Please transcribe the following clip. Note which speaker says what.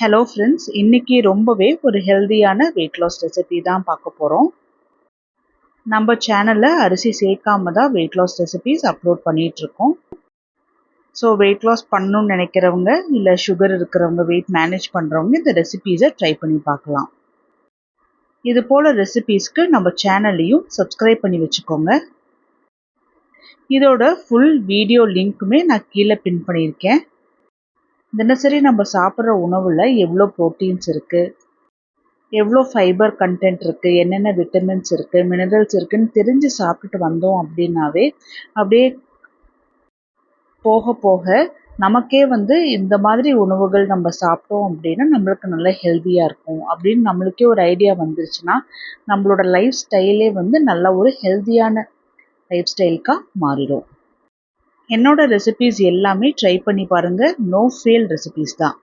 Speaker 1: Hello friends இன்றைக்கி ரொம்பவே ஒரு ஹெல்தியான வெயிட் லாஸ் ரெசிபி தான் பார்க்க போகிறோம் நம்ம சேனலில் அரிசி சேர்க்காம தான் வெயிட் லாஸ் ரெசிபிஸ் அப்லோட் பண்ணிகிட்ருக்கோம் ஸோ வெயிட் லாஸ் பண்ணணும்னு நினைக்கிறவங்க இல்லை சுகர் இருக்கிறவங்க வெயிட் மேனேஜ் பண்ணுறவங்க இந்த ரெசிபீஸை ட்ரை பண்ணி பார்க்கலாம். இது போல் ரெசிபீஸ்க்கு நம்ம சேனல்லையும் சப்ஸ்கிரைப் பண்ணி வச்சுக்கோங்க. இதோட ஃபுல் வீடியோ லிங்க்குமே நான் கீழே பின் பண்ணியிருக்கேன். தினசரி நம்ம சாப்பிட்ற உணவில் எவ்வளோ ப்ரோட்டீன்ஸ் இருக்குது எவ்வளோ ஃபைபர் கண்டென்ட் இருக்குது என்னென்ன விட்டமின்ஸ் இருக்குது மினரல்ஸ் இருக்குதுன்னு தெரிஞ்சு சாப்பிட்டுட்டு வந்தோம் அப்படின்னாவே அப்படியே போக போக நமக்கே வந்து இந்த மாதிரி உணவுகள் நம்ம சாப்பிட்டோம் அப்படின்னா நம்மளுக்கு நல்ல ஹெல்த்தியாக இருக்கும். அப்படின்னு நம்மளுக்கே ஒரு ஐடியா வந்துருச்சுன்னா நம்மளோட லைஃப் ஸ்டைலே வந்து நல்ல ஒரு ஹெல்த்தியான லைஃப் ஸ்டைலுக்காக மாறிடும். என்னோட ரெசிபீஸ் எல்லாமே ட்ரை பண்ணி பாருங்கள் நோ ஃபெயில் ரெசிபீஸ் தான்.